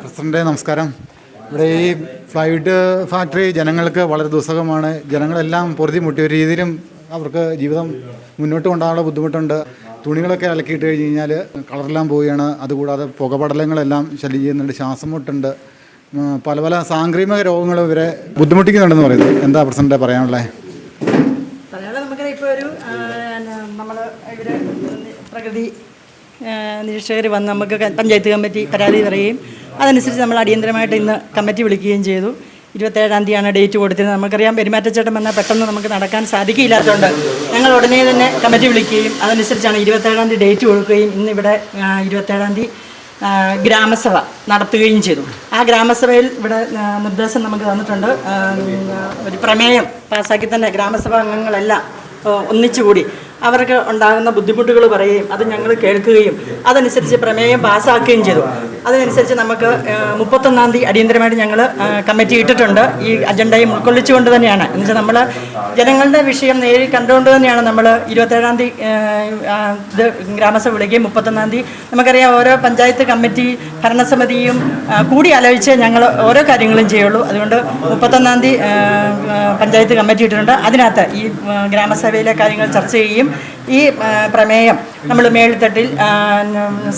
President നമസ്കാരം. ഇവിടെ ഈ ഫ്ലൈറ്റ് ഫാക്ടറി ജനങ്ങൾക്ക് വളരെ ദുസ്സഹമാണ്. ജനങ്ങളെല്ലാം പൊറുതി മുട്ടി ഒരു രീതിയിലും അവർക്ക് ജീവിതം മുന്നോട്ട് കൊണ്ടുപോകാനുള്ള ബുദ്ധിമുട്ടുണ്ട്. തുണികളൊക്കെ അലക്കിയിട്ട് കഴിഞ്ഞ് കഴിഞ്ഞാൽ കളറെല്ലാം പോവുകയാണ്. അതുകൂടാതെ പുകപടലങ്ങളെല്ലാം ശല്യം ചെയ്യുന്നുണ്ട്. ശ്വാസം മുട്ടുണ്ട്. പല പല സാംക്രമിക രോഗങ്ങൾ ഇവരെ ബുദ്ധിമുട്ടിക്കുന്നുണ്ടെന്ന് പറയുന്നത്. എന്താ പ്രസിഡന്റ് പറയാനുള്ളത് ഒരു പ്രകൃതി നിരീക്ഷകർ വന്ന് നമുക്ക് പഞ്ചായത്ത് കമ്മിറ്റി പരാതി പറയുകയും അതനുസരിച്ച് നമ്മൾ അടിയന്തരമായിട്ട് ഇന്ന് കമ്മിറ്റി വിളിക്കുകയും ചെയ്തു. ഇരുപത്തേഴാം തീയതിയാണ് ഡേറ്റ് കൊടുത്തിരുന്നത്. നമുക്കറിയാം പെരുമാറ്റച്ചട്ടം വന്നാൽ പെട്ടെന്ന് നമുക്ക് നടക്കാൻ സാധിക്കില്ലാത്തതുകൊണ്ട് ഞങ്ങൾ ഉടനെ തന്നെ കമ്മിറ്റി വിളിക്കുകയും അതനുസരിച്ചാണ് ഇരുപത്തേഴാം തീയതി ഡേറ്റ് കൊടുക്കുകയും ഇന്നിവിടെ ഇരുപത്തേഴാം തീയതി ഗ്രാമസഭ നടത്തുകയും ചെയ്തു. ആ ഗ്രാമസഭയിൽ ഇവിടെ നിർദ്ദേശം നമുക്ക് തന്നിട്ടുണ്ട്. ഒരു പ്രമേയം പാസ്സാക്കി തന്നെ ഗ്രാമസഭാ അംഗങ്ങളെല്ലാം ഒന്നിച്ചുകൂടി. അവർക്ക് ഉണ്ടാകുന്ന ബുദ്ധിമുട്ടുകൾ പറയുകയും അത് ഞങ്ങൾ കേൾക്കുകയും അതനുസരിച്ച് പ്രമേയം പാസ്സാക്കുകയും ചെയ്തു. അതിനനുസരിച്ച് നമുക്ക് മുപ്പത്തൊന്നാം തീയതി അടിയന്തരമായിട്ട് ഞങ്ങൾ കമ്മിറ്റി ഇട്ടിട്ടുണ്ട്. ഈ അജണ്ടയും ഉൾക്കൊള്ളിച്ചുകൊണ്ട് തന്നെയാണ്. എന്ന് വെച്ചാൽ നമ്മൾ ജനങ്ങളുടെ വിഷയം നേരിൽ കണ്ടുകൊണ്ട് തന്നെയാണ് നമ്മൾ ഇരുപത്തേഴാം തീയതി ഇത് ഗ്രാമസഭ വിളിക്കുകയും മുപ്പത്തൊന്നാം തീയതി നമുക്കറിയാം ഓരോ പഞ്ചായത്ത് കമ്മിറ്റി ഭരണസമിതിയും കൂടി ആലോചിച്ച് ഞങ്ങൾ ഓരോ കാര്യങ്ങളും ചെയ്യുള്ളൂ. അതുകൊണ്ട് മുപ്പത്തൊന്നാം തീയതി പഞ്ചായത്ത് കമ്മിറ്റി ഇട്ടിട്ടുണ്ട്. അതിനകത്ത് ഈ ഗ്രാമസഭയിലെ കാര്യങ്ങൾ ചർച്ച ചെയ്യുകയും ഈ ആ, പ്രമേയം നമ്മൾ മേൽത്തട്ടിൽ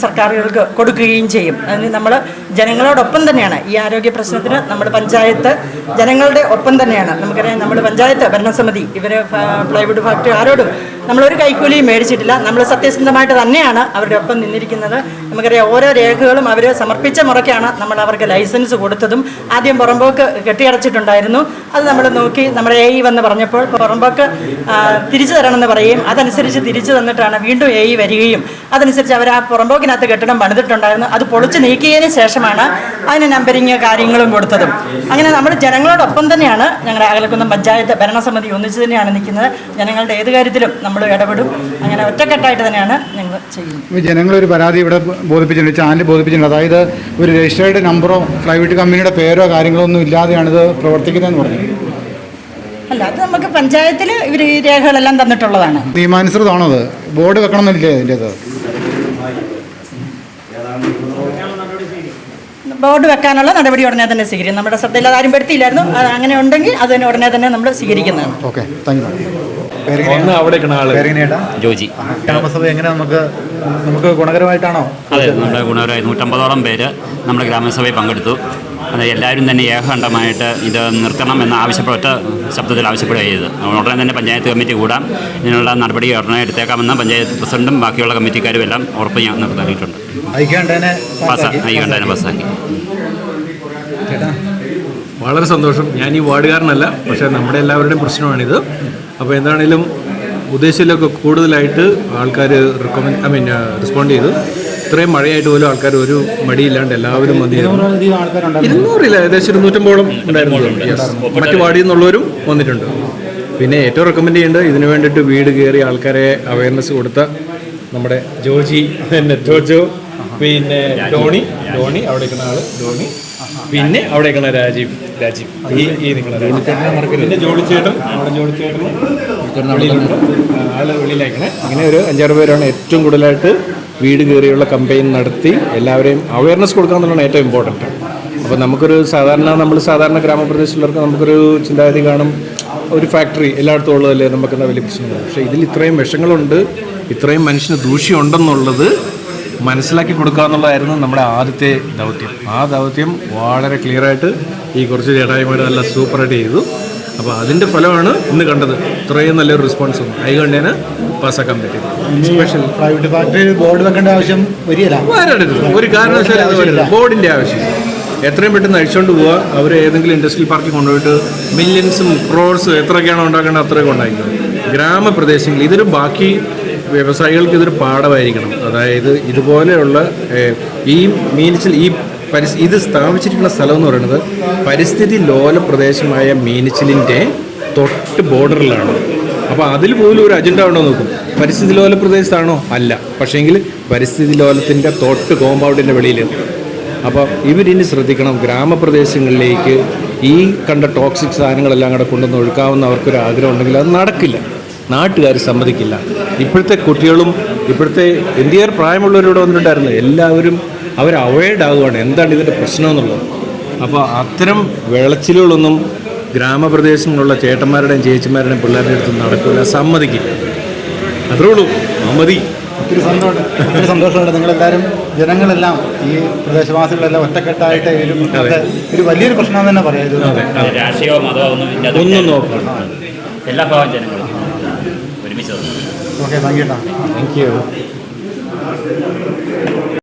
സർക്കാരുകൾക്ക് കൊടുക്കുകയും ചെയ്യും. അതിന് നമ്മൾ ജനങ്ങളോടൊപ്പം തന്നെയാണ്. ഈ ആരോഗ്യ പ്രശ്നത്തിന് നമ്മുടെ പഞ്ചായത്ത് ജനങ്ങളുടെ ഒപ്പം തന്നെയാണ്. നമുക്കറിയാം നമ്മുടെ പഞ്ചായത്ത് ഭരണസമിതി ഇവർ പ്ലൈവുഡ് ഫാക്ടറി ആരോടും നമ്മളൊരു കൈക്കൂലിയും മേടിച്ചിട്ടില്ല. നമ്മൾ സത്യസന്ധമായിട്ട് തന്നെയാണ് അവരുടെ ഒപ്പം നിന്നിരിക്കുന്നത്. നമുക്കറിയാം ഓരോ രേഖകളും അവർ സമർപ്പിച്ച മുറയ്ക്കാണ് നമ്മൾ അവർക്ക് ലൈസൻസ് കൊടുത്തതും ആദ്യം പുറമ്പോക്ക് കെട്ടിയടച്ചിട്ടുണ്ടായിരുന്നു. അത് നമ്മൾ നോക്കി നമ്മുടെ എ ഇ വന്ന് പറഞ്ഞപ്പോൾ പുറമ്പോക്ക് തിരിച്ചു തരണമെന്ന് പറയുകയും അതനുസരിച്ച് തിരിച്ചു തന്നിട്ടാണ് വീണ്ടും എ ഇ വരികയും അതനുസരിച്ച് അവർ ആ പുറമ്പോക്കിനകത്ത് കെട്ടിടം പണിതിട്ടുണ്ടായിരുന്നു. അത് പൊളിച്ച് നീക്കിയതിന് ശേഷമാണ് അതിന് നമ്പരിങ് കാര്യങ്ങളും കൊടുത്തതും. അങ്ങനെ നമ്മൾ ജനങ്ങളോടൊപ്പം തന്നെയാണ് ഞങ്ങളുടെ അകലക്കുന്നം പഞ്ചായത്ത് ഭരണസമിതി ഒന്നിച്ച് തന്നെയാണ് നിൽക്കുന്നത്. ജനങ്ങളുടെ ഏത് കാര്യത്തിലും നമ്മൾ ഇടപെടും. അങ്ങനെ ഒറ്റക്കെട്ടായിട്ട് തന്നെയാണ് ഞങ്ങൾ ചെയ്യുന്നത്. ഈ ജനങ്ങളൊരു പരാതി ഇവിടെ ബോധിപ്പിച്ചിട്ടുണ്ട് ചാനൽ ബോധിപ്പിച്ചിട്ടുണ്ട്. അതായത് ഒരു രജിസ്റ്റേർഡ് നമ്പറോ പ്രൈവറ്റ് കമ്പനിയുടെ പേരോ കാര്യങ്ങളോ ഒന്നും ഇല്ലാതെയാണ് ഇത് പ്രവർത്തിക്കുന്നതെന്ന് പറഞ്ഞു അല്ല അത് നമുക്ക് പഞ്ചായത്തിൽ ഇവർ ഈ രേഖകളെല്ലാം തന്നിട്ടുള്ളതാണ്. നിയമാനുസൃതമാണോ അത്? ബോർഡ് വെക്കണമെന്നില്ലേ അതിന്റേത് ബോർഡ് വെക്കാനുള്ള നടപടി ഉടനെ തന്നെ സ്വീകരിക്കും. നമ്മുടെ ശ്രദ്ധയിൽ അത് ആരും പെടുത്തിയില്ലായിരുന്നു. അത് അങ്ങനെ ഉണ്ടെങ്കിൽ അതിന് ഉടനെ തന്നെ നമ്മൾ സ്വീകരിക്കുന്നതാണ്. Okay. Thank you. Joji. Grama sabha എങ്ങനെ നമുക്ക് നമുക്ക് ഗുണകരമായിട്ടാണോ? അതെ നമ്മുടെ ഗുണകരമായി നൂറ്റമ്പതോളം പേര് നമ്മുടെ ഗ്രാമസഭയിൽ പങ്കെടുത്തു. അത് എല്ലാവരും തന്നെ ഏകകണ്ഠമായിട്ട് ഇത് നിർത്തണം എന്ന് ആവശ്യപ്പെട്ട ശബ്ദത്തിൽ ആവശ്യപ്പെടുക ചെയ്തത് ഉടനെ തന്നെ പഞ്ചായത്ത് കമ്മിറ്റി കൂടാം. ഇതിനുള്ള നടപടി ഉടനെ എടുത്തേക്കാമെന്ന് പഞ്ചായത്ത് പ്രസിഡന്റും ബാക്കിയുള്ള കമ്മിറ്റിക്കാരും എല്ലാം ഉറപ്പ് ഞാൻ നൽകിയിട്ടുണ്ട് ഈ പാസ്സാക്കി. വളരെ സന്തോഷം. ഞാൻ ഈ വാർഡുകാരനല്ല പക്ഷേ നമ്മുടെ എല്ലാവരുടെയും പ്രശ്നമാണിത്. അപ്പോൾ എന്താണേലും ഉദ്ദേശിച്ചിലൊക്കെ കൂടുതലായിട്ട് ആൾക്കാർ റിക്കമെൻഡ് ഐ മീൻ റെസ്പോണ്ട് ചെയ്തു. ഇത്രയും മഴയായിട്ട് പോലും ആൾക്കാർ ഒരു മടിയില്ലാണ്ട് എല്ലാവരും വന്നിരുന്നു ഇരുന്നൂറില്ല ഏകദേശം ഇരുന്നൂറ്റമ്പോളം ഉണ്ടായിരുന്നു. മറ്റു വാർഡിൽ നിന്നുള്ളവരും വന്നിട്ടുണ്ട്. പിന്നെ ഏറ്റവും റെക്കമെൻഡ് ചെയ്യേണ്ടത് ഇതിനു വേണ്ടിയിട്ട് വീട് കയറി ആൾക്കാരെ അവയർനെസ് കൊടുത്ത നമ്മുടെ ജോജി പിന്നെ ജോജോ പിന്നെ ടോണി ടോണി അവിടെ നിൽക്കുന്ന ആൾ ടോണി. പിന്നെ അവിടെ നിൽക്കുന്ന രാജീവ് രാജീവ്. ഈ നിൽക്കുന്ന പിന്നെ ജോഡിച്ചേട്ടൻ അവിടെ ജോളിച്ചേട്ടനും ആൾ അങ്ങനെ ഒരു അഞ്ചാറ് പേരാണ് ഏറ്റവും കൂടുതലായിട്ട് വീട് കയറിയുള്ള കമ്പയിൻ നടത്തി എല്ലാവരെയും അവയർനെസ് കൊടുക്കുക എന്നുള്ളതാണ് ഏറ്റവും ഇമ്പോർട്ടന്റ് അപ്പോൾ നമുക്കൊരു സാധാരണ നമ്മൾ സാധാരണ ഗ്രാമപ്രദേശത്തുള്ളവർക്ക് നമുക്കൊരു ചിന്താഗതി കാണും. ഒരു ഫാക്ടറി എല്ലായിടത്തും ഉള്ളതല്ലേ നമുക്കെന്താ വലിയ പ്രശ്നങ്ങൾ? പക്ഷേ ഇതിൽ ഇത്രയും വിഷങ്ങളുണ്ട് ഇത്രയും മനുഷ്യന് ദൂഷ്യമുണ്ടെന്നുള്ളത് മനസ്സിലാക്കി കൊടുക്കുക എന്നുള്ളതായിരുന്നു നമ്മുടെ ആദ്യത്തെ ദൗത്യം. ആ ദൗത്യം വളരെ ക്ലിയറായിട്ട് ഈ കുറച്ച് ചേട്ടായിമാർ നല്ല സൂപ്പറായിട്ട് ചെയ്തു. അപ്പോൾ അതിന്റെ ഫലമാണ് ഇന്ന് കണ്ടത്. ഇത്രയും നല്ലൊരു റെസ്പോൺസ് വന്നു കൈകണ്ടേന് പാസ്സാക്കാൻ പറ്റിയത് സ്പെഷ്യൽ പ്രൈവറ്റ് ഫാക്ടറി ബോർഡ് വെക്കേണ്ട ആവശ്യം വരില്ല വരരുത്. ഒരു കാരണവശാലും ബോർഡിന്റെ ആവശ്യം എത്രയും പെട്ടെന്ന് അഴിച്ചുകൊണ്ട് പോവുക അവർ ഏതെങ്കിലും ഇൻഡസ്ട്രിയൽ പാർക്കിൽ കൊണ്ടുപോയിട്ട് മില്യൻസും ക്രോഡ്സും എത്രയൊക്കെയാണോ ഉണ്ടാക്കേണ്ടത് അത്രയൊക്കെ ഉണ്ടായിരിക്കും ഗ്രാമപ്രദേശങ്ങളിൽ ഇതൊരു ബാക്കി വ്യവസായികൾക്ക് ഇതൊരു പാഠമായിരിക്കണം. അതായത് ഇതുപോലെയുള്ള ഈ മീൻസിൽ ഈ പരിസ് ഇത് സ്ഥാപിച്ചിട്ടുള്ള സ്ഥലം എന്ന് പറയുന്നത് പരിസ്ഥിതി ലോല പ്രദേശമായ മീനച്ചിലിന്റെ തൊട്ട് ബോർഡറിലാണ്. അപ്പോൾ അതിൽ പോലും ഒരു അജണ്ട ഉണ്ടോ നോക്കും. പരിസ്ഥിതി ലോല പ്രദേശത്താണോ? അല്ല. പക്ഷേങ്കിൽ പരിസ്ഥിതി ലോലത്തിന്റെ തൊട്ട് കോമ്പൗണ്ടിന്റെ വെളിയിൽ. അപ്പോൾ ഇവരിനി ശ്രദ്ധിക്കണം. ഗ്രാമപ്രദേശങ്ങളിലേക്ക് ഈ കണ്ട ടോക്സിക് സാധനങ്ങളെല്ലാം കൂടെ കൊണ്ടുവന്ന് ഒഴുക്കാവുന്ന അവർക്കൊരു ആഗ്രഹം ഉണ്ടെങ്കിൽ അത് നടക്കില്ല. നാട്ടുകാർ സമ്മതിക്കില്ല. ഇപ്പോഴത്തെ കുട്ടികളും ഇപ്പോഴത്തെ ഇന്ത്യർ പ്രായമുള്ളവരോട് വന്നിട്ടുണ്ടായിരുന്നു. എല്ലാവരും അവർ അവോയ്ഡ് ആകുകയാണ് എന്താണ് ഇതിന്റെ പ്രശ്നം എന്നുള്ളത്? അപ്പോൾ അത്തരം വിളച്ചിലുകളൊന്നും ഗ്രാമപ്രദേശങ്ങളിലുള്ള ചേട്ടന്മാരുടെയും ചേച്ചിമാരുടെയും പിള്ളേരുടെ അടുത്ത് നടക്കില്ല സമ്മതിക്കില്ല. അത്രേ ഉള്ളൂ. മതി. ഒത്തിരി സന്തോഷം. ഒത്തിരി സന്തോഷമുണ്ട്. നിങ്ങളെല്ലാവരും ജനങ്ങളെല്ലാം ഈ പ്രദേശവാസികളെല്ലാം ഒറ്റക്കെട്ടായിട്ട് ഒരു ഒരു വലിയൊരു പ്രശ്നം തന്നെ പറയാം. ഇത് അതെ അതെ. രാഷ്ട്രീയമോ മതമോ ഒന്നും ഇല്ലാതെ ഒന്നും നോക്കണം എല്ലാ ഭാഗം ജനങ്ങളും ഒരുമിച്ച് okay thank you thank you